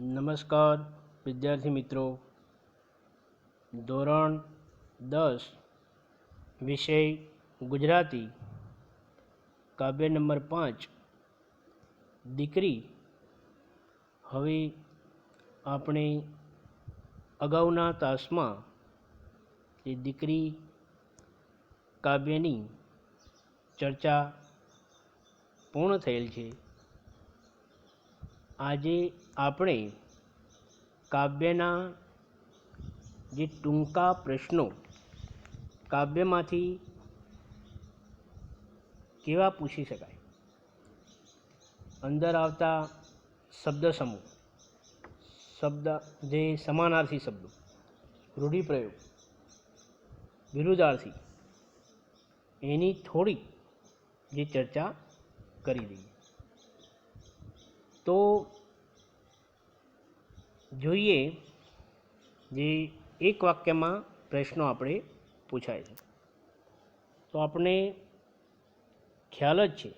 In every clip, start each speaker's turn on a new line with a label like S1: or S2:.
S1: નમસ્કાર, વિદ્યાર્થી મિત્રો. ધોરણ દસ, વિષય ગુજરાતી. કાવ્ય નંબર પાંચ, દીકરી. હવે આપણે અગાઉના તાસમાં એ દીકરી કાવ્યની ચર્ચા પૂર્ણ થયેલ છે. આજે આપણે કાવ્યના જે ટૂંકા પ્રશ્નો કાવ્યમાંથી કેવા પૂછી શકાય? અંદર આવતા શબ્દ સમૂહ, શબ્દ, જે સમાનાર્થી શબ્દો, રૂઢિપ્રયોગ, વિરુદ્ધાર્થી, એની થોડી જે ચર્ચા કરી દઈએ. તો જોઈએ જે એક વાક્યમાં પ્રશ્નો આપણે પૂછાય છે. તો આપણે ખ્યાલ જ છે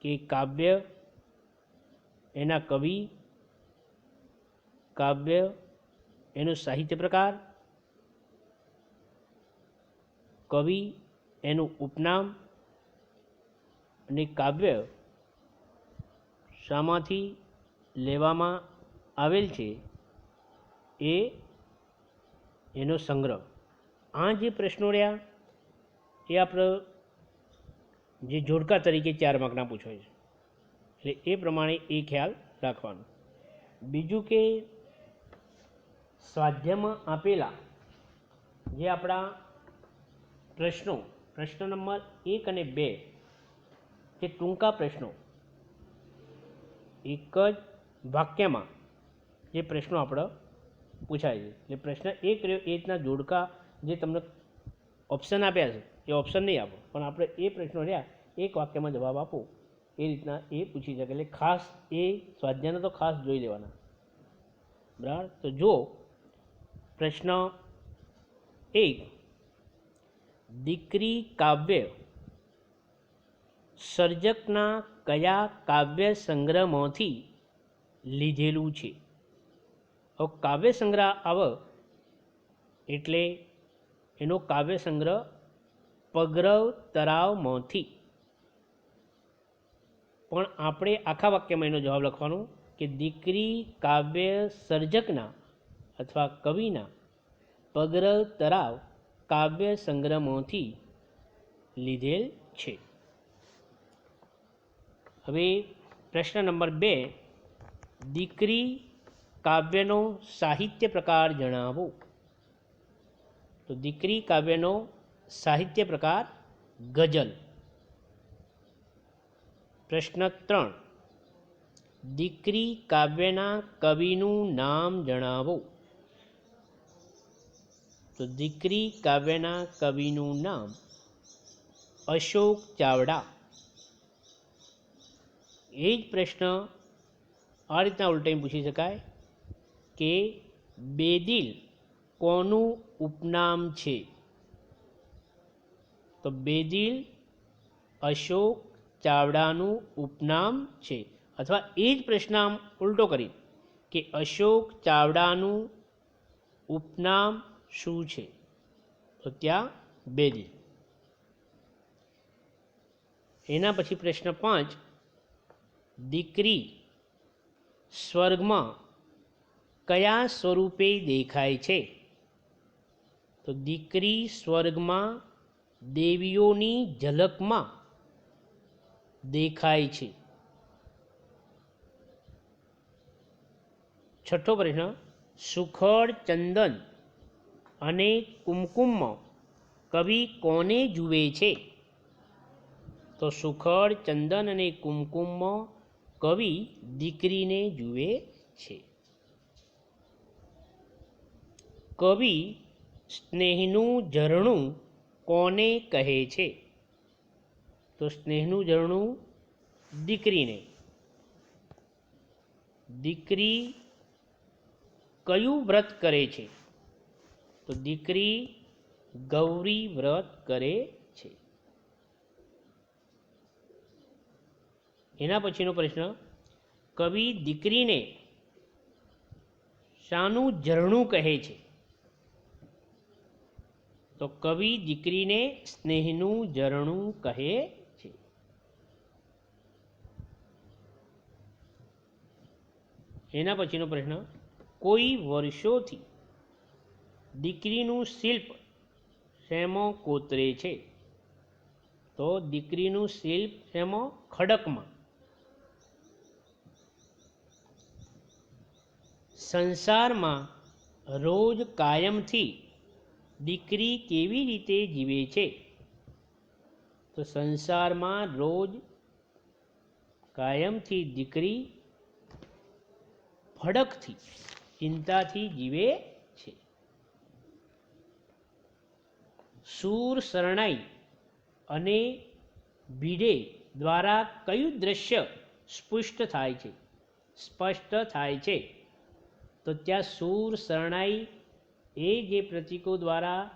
S1: કે કાવ્ય એના કવિ, કાવ્ય એનો સાહિત્ય પ્રકાર, કવિ એનું ઉપનામ અને કાવ્ય શામાંથી લેવામાં આવેલ છે, એ એનો સંગ્રહ. આ જે પ્રશ્નો રહ્યા, એ આપણે જે જોડકા તરીકે ચાર માર્કના પૂછાય છે. એટલે એ પ્રમાણે એ ખ્યાલ રાખવાનો. બીજું કે, સ્વાધ્યાયમાં આપેલા જે આપણા પ્રશ્નો, પ્રશ્ન નંબર એક અને બે એ ટૂંકા પ્રશ્નો, એક જ વાક્યમાં જે પ્રશ્નો આપણે પૂછાય છે. એટલે પ્રશ્ન એક રહ્યો, એ રીતના જોડકા જે તમને ઓપ્શન આપ્યા છે, એ ઓપ્શન નહીં આપો. પણ આપણે એ પ્રશ્નો રહ્યા, એક વાક્યમાં જવાબ આપો. એ રીતના એ પૂછી શકે. એટલે ખાસ એ સ્વાધ્યાયને તો ખાસ જોઈ લેવાના. બરાબર? તો જો, પ્રશ્ન એક, દીકરી કાવ્ય સર્જકના કયા કાવ્ય સંગ્રહમાંથી લીધેલું છે? હવે કાવ્ય સંગ્રહ આવ એટલે એનો કાવ્ય સંગ્રહ પગરવ તરાવમાંથી પણ આપણે આખા વાક્યમાં એનો જવાબ લખવાનો કે દીકરી કાવ્ય સર્જકના અથવા કવિના પગરવ તરાવ કાવ્ય સંગ્રહમાંથી લીધેલ છે. હવે પ્રશ્ન નંબર બે, દીકરી કાવ્યનો સાહિત્ય પ્રકાર જણાવો. તો દીકરી કાવ્યનો સાહિત્ય પ્રકાર ગઝલ. પ્રશ્ન ત્રણ. દીકરી કાવ્યના કવિનું નામ જણાવો. તો દીકરી કાવ્યના કવિનું નામ અશોક ચાવડા. એ જ પ્રશ્ન આ રીતના ઉલટાઈને પૂછી શકાય. કે બેદિલ કોનું ઉપનામ છે? તો બેદિલ અશોક ચાવડાનું ઉપનામ છે. અથવા એ જ પ્રશ્ન આમ ઉલટો કરી કે અશોક ચાવડાનું ઉપનામ શું છે? તો ત્યાં બેદિલ. એના પછી પ્રશ્ન પાંચ, દીકરી સ્વર્ગમાં કયા સ્વરૂપે દેખાય છે? તો દીકરી સ્વર્ગમાં, દેવીઓની ઝલકમાં દેખાય છે. છઠ્ઠો પ્રશ્ન, સુખડ ચંદન અને કુમકુમમાં કવિ કોને જુએ છે? તો સુખડ ચંદન અને કુમકુમમાં કવિ દીકરીને જુએ છે. કવિ સ્નેહનું ઝરણું કોને કહે છે? તો સ્નેહનું ઝરણું દીકરીને. દીકરી કયું વ્રત કરે છે? તો દીકરી ગૌરી વ્રત કરે છે. એના પછીનો પ્રશ્ન, કવિ દીકરીને શાનું ઝરણું કહે છે? તો કવિ દીકરીને સ્નેહનું ઝરણું કહે છે. એના પછીનો પ્રશ્ન, કોઈ વર્ષોથી દીકરીનું શિલ્પ શેમો કોતરે છે? તો દીકરીનું શિલ્પ શેમો ખડકમાં? સંસારમાં રોજ કાયમથી દીકરી કેવી રીતે જીવે છે? તો સંસારમાં રોજ કાયમથી દીકરી ફડકથી ચિંતાથી જીવે છે. સૂર શરણાઈ અને ભીડે દ્વારા કયું દ્રશ્ય સ્પષ્ટ થાય છે? સ્પષ્ટ થાય છે. તો ત્યાં સૂર શરણાઈ એ જે પ્રતીકો દ્વારા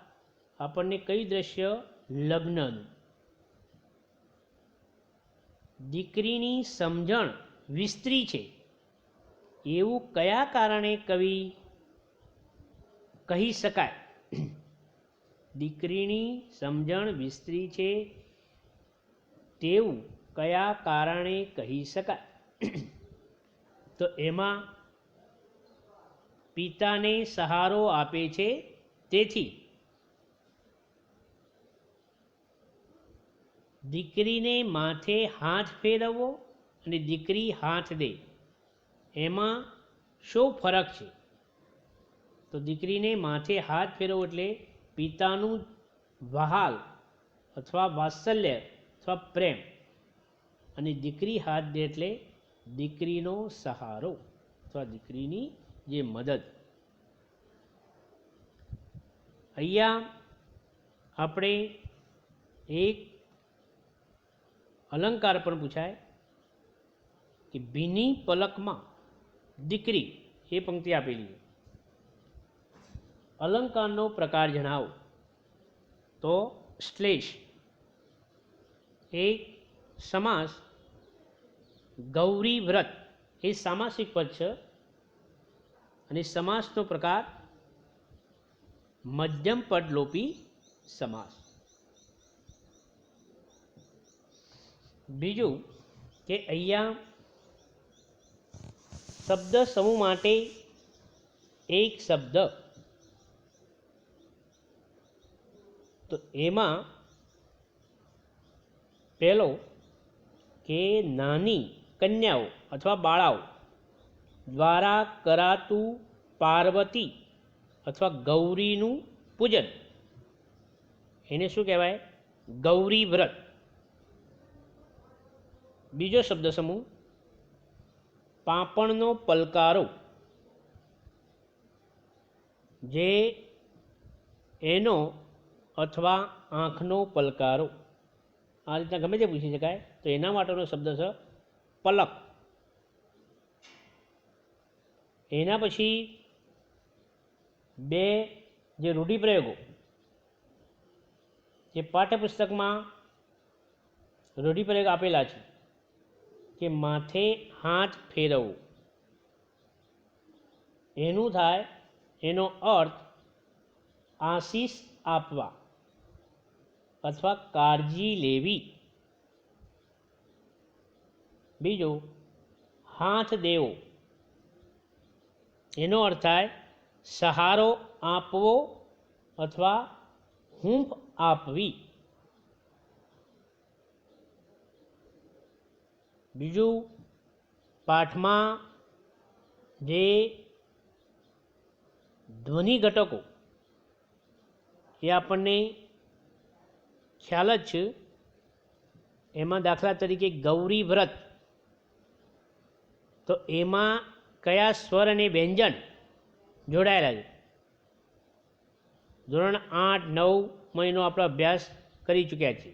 S1: આપણને કયું દ્રશ્ય લગ્નનું દીકરીની સમજણ વિસ્તરી છે. એવું કયા કારણે કવિ કહી શકાય? દીકરીની સમજણ વિસ્તરી છે તેવું કયા કારણે કહી શકાય? તો એમાં પિતાને સહારો આપે છે. તેથી દીકરીને માથે હાથ ફેરવવો અને દીકરી હાથ દે, એમાં શું ફરક છે? તો દીકરીને માથે હાથ ફેરવવો એટલે પિતાનું વહાલ અથવા વાત્સલ્ય અથવા પ્રેમ અને દીકરી હાથ દે એટલે દીકરીનો સહારો અથવા દીકરીની જે મદદ. અહીંયા આપણે એક અલંકાર પણ પૂછાય કે ભીની પલકમાં દીકરી એ પંક્તિ આપેલી છે. અલંકારનો પ્રકાર જણાવો. તો શ્લેષ. એક સમાસ ગૌરી વ્રત. એ સામાસિક પદ છે. અને સમાસનો પ્રકાર મધ્યમ પદલોપી સમાસ. બીજું કે અહીંયા શબ્દ સમૂહ માટે એક શબ્દ. તો એમાં પહેલો કે નાની કન્યાઓ અથવા બાળાઓ દ્વારા કરાતું પાર્વતી અથવા ગૌરીનું પૂજન. એને શું કહેવાય? ગૌરી વ્રત. બીજો શબ્દ સમૂહ, પાપણનો પલકારો. જે એનો અથવા આંખનો પલકારો. આ રીતના ગમે તે પૂછી શકાય. તો એના માટેનો શબ્દ છે, પલક. એના પછી બે જે રૂઢિપ્રયોગો, જે પાઠ્યપુસ્તકમાં રૂઢિપ્રયોગ આપેલા છે કે માથે હાથ ફેરવવું. એનું થાય, એનો અર્થ આશીષ આપવા અથવા કાળજી લેવી. બીજું, હાથ દેવો. એનો અર્થ થાય, સહારો આપવો અથવા હૂંફ આપવી. બીજું, પાઠમાં જે ધ્વનિ ઘટકો, એ આપણને ખ્યાલ જ છે. એમાં દાખલા તરીકે ગૌરી વ્રત. તો એમાં કયા સ્વર અને વ્યંજન જોડાયેલા છે? ધોરણ આઠ નવ મહિનો આપણો અભ્યાસ કરી ચૂક્યા છીએ.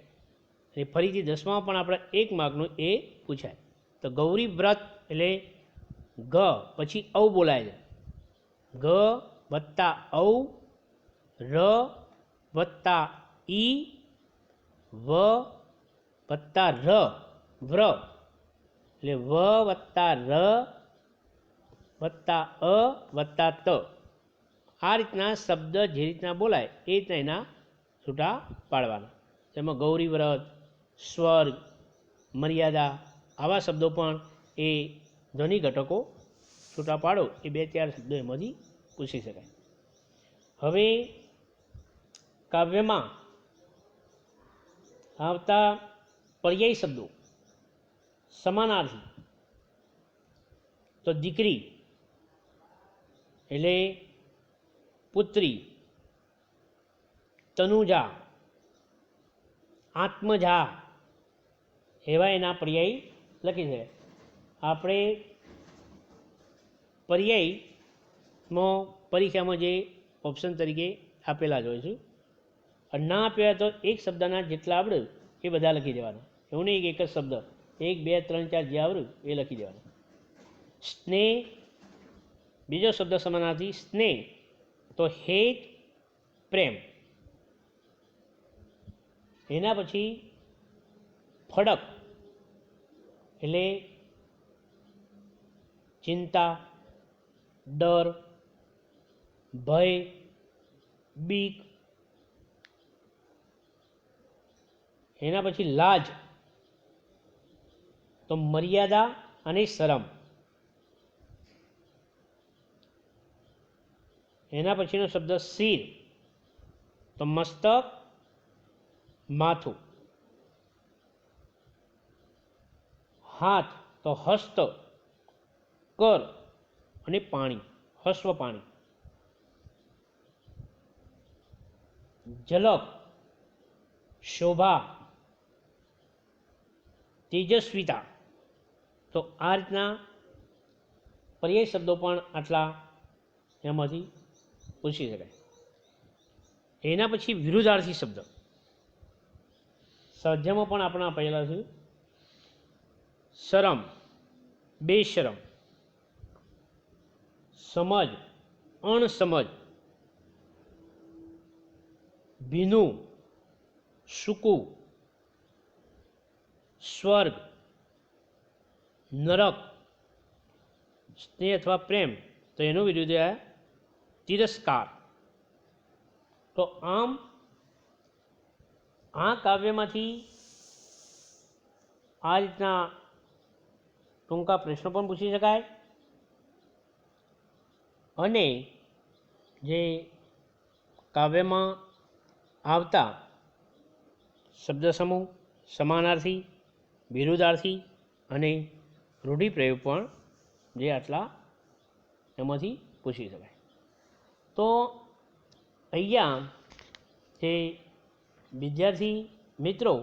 S1: અને ફરીથી દસમાં પણ આપણે એક માર્કનું એ પૂછાય. તો ગૌરી વ્રત એટલે ગ, પછી ઔ બોલાય છે. ગ વત્તા ઔ, ર વત્તા ઈ, વ વત્તા ર, વ્ર. એટલે વ વત્તા ર વત્તા અ વત્તા ત. આ રીતના શબ્દ જે રીતના બોલાય એ રીતના એના છૂટા પાડવાના. તેમાં ગૌરી વ્રત, સ્વર્ગ, મર્યાદા આવા શબ્દો પણ એ ધ્વનિ ઘટકો છૂટા પાડો. એ બે ચાર શબ્દો એમાંથી પૂછી શકાય. હવે કાવ્યમાં આવતા પર્યાયી શબ્દો સમાનાર્થી. તો દીકરી એટલે પુત્રી, તનુજા, આત્મજા એવા એના પર્યાય લખી છે. આપણે પર્યાયમાં પરીક્ષામાં જે ઓપ્શન તરીકે આપેલા જ હોય છે. અને ના આપ્યા તો એક શબ્દના જેટલા આવડે એ બધા લખી દેવાના. એવું નહીં એક જ શબ્દ. એક, બે, ત્રણ, ચાર જે આવડ્યું એ લખી દેવાનું. સ્નેહ બીજો શબ્દ સમાનાર્થી સ્નેહ. તો હેત પ્રેમ. એના પછી ફડક. એટલે ચિંતા, ડર, ભય, બીક. એના પછી લાજ. તો મર્યાદા અને શરમ. એના પછીનો શબ્દ શિર તો મસ્તક, માથું. હાથ, તો હસ્ત, કર અને પાણી, હસ્વ પાણી. ઝલક, શોભા, તેજસ્વિતા. તો આ રીતના પર્યાય શબ્દો પણ આટલા એમાંથી પૂછી શકાય. એના પછી વિરુદ્ધાર્થી શબ્દ. સ્વાધ્યાયમાં પણ આપણા આપેલા છે શરમ, બેશરમ, સમજ, અણસમજ, ભીનું, સૂકું, સ્વર્ગ, નરક, સ્નેહ અથવા પ્રેમ. તો એનું વિરુદ્ધ છે તિરસ્કાર. તો આમ આ કાવ્યમાંથી આ રીતના ટૂંકા પ્રશ્નો પણ પૂછી શકાય. અને જે કાવ્યમાં આવતા શબ્દ સમૂહ સમાનાર્થી બિરુદાર્થી અને રૂઢિપ્રયોગ પણ જે આટલા એમાંથી પૂછી શકાય. તો અહીંયા જે વિદ્યાર્થી મિત્રો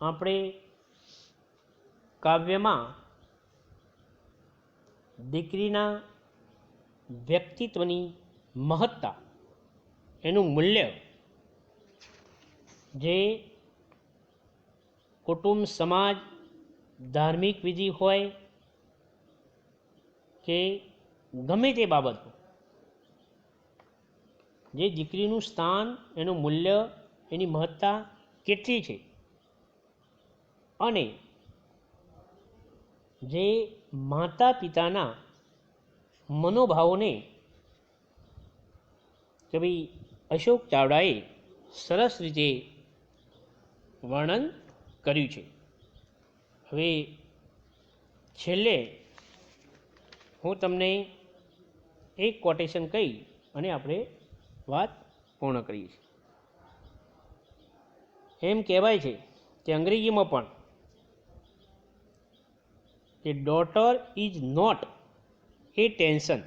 S1: આપણે કાવ્યમાં દીકરીના વ્યક્તિત્વની મહત્તા એનું મૂલ્ય જે કુટુંબ, સમાજ, ધાર્મિક વિધિ હોય કે ગમે તે બાબત જે દીકરીનું સ્થાન, એનું મૂલ્ય, એની મહત્તા કેટલી છે? અને જે માતા પિતાના મનોભાવોને કે ભાઈ અશોક ચાવડાએ સરસ રીતે વર્ણન કર્યું છે. હવે છેલ્લે હું તમને એક કોટેશન કહી અને આપણે વાત પૂર્ણ કરીએ છીએ. એમ કહેવાય છે કે અંગ્રેજીમાં પણ કે daughter is not a tension.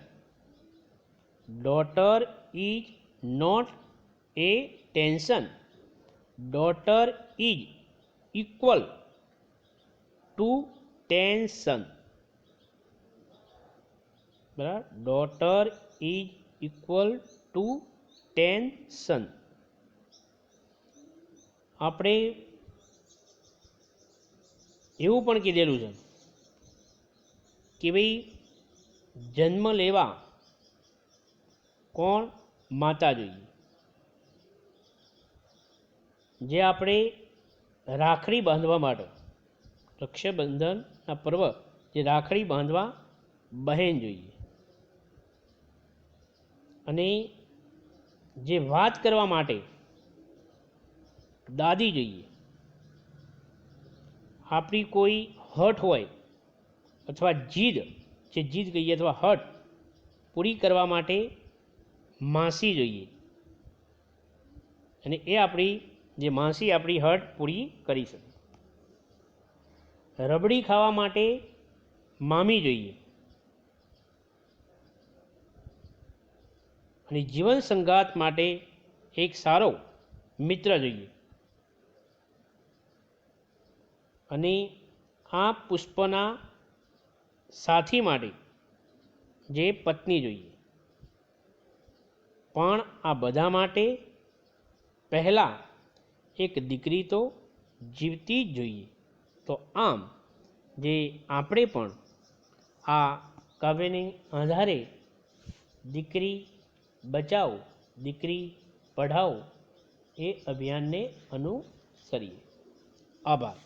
S1: Daughter is not a tension. Daughter is equal to tension બરાબર? Daughter is equal to tension આપણે એવું પણ કીધેલું છે કે ભાઈ જન્મ લેવા કોણ માતા જોઈએ? જે આપણે રાખડી બાંધવા માટે, રક્ષાબંધનના પર્વ, જે રાખડી બાંધવા બહેન જોઈએ. અને જે વાત કરવા માટે દાદી જોઈએ. આપણી કોઈ હઠ હોય અથવા જીદ, જે જીદ કહીએ અથવા હટ પૂરી કરવા માટે માસી જોઈએ. અને એ આપણી, જે માસી આપણી હટ પૂરી કરી શકે. રબડી ખાવા માટે મામી જોઈએ. અને જીવન સંગાત માટે એક સારો મિત્ર જોઈએ. અને આ પુષ્પના સાથી માટે જે પત્ની જોઈએ. પણ આ બધા માટે પહેલાં એક દીકરી તો જીવતી જ જોઈએ. તો આમ જે આપણે પણ આ કાવ્યની આધારે દીકરી બચાવો દીકરી પઢાઓ એ અભિયાનને અનુસરીએ. આભાર.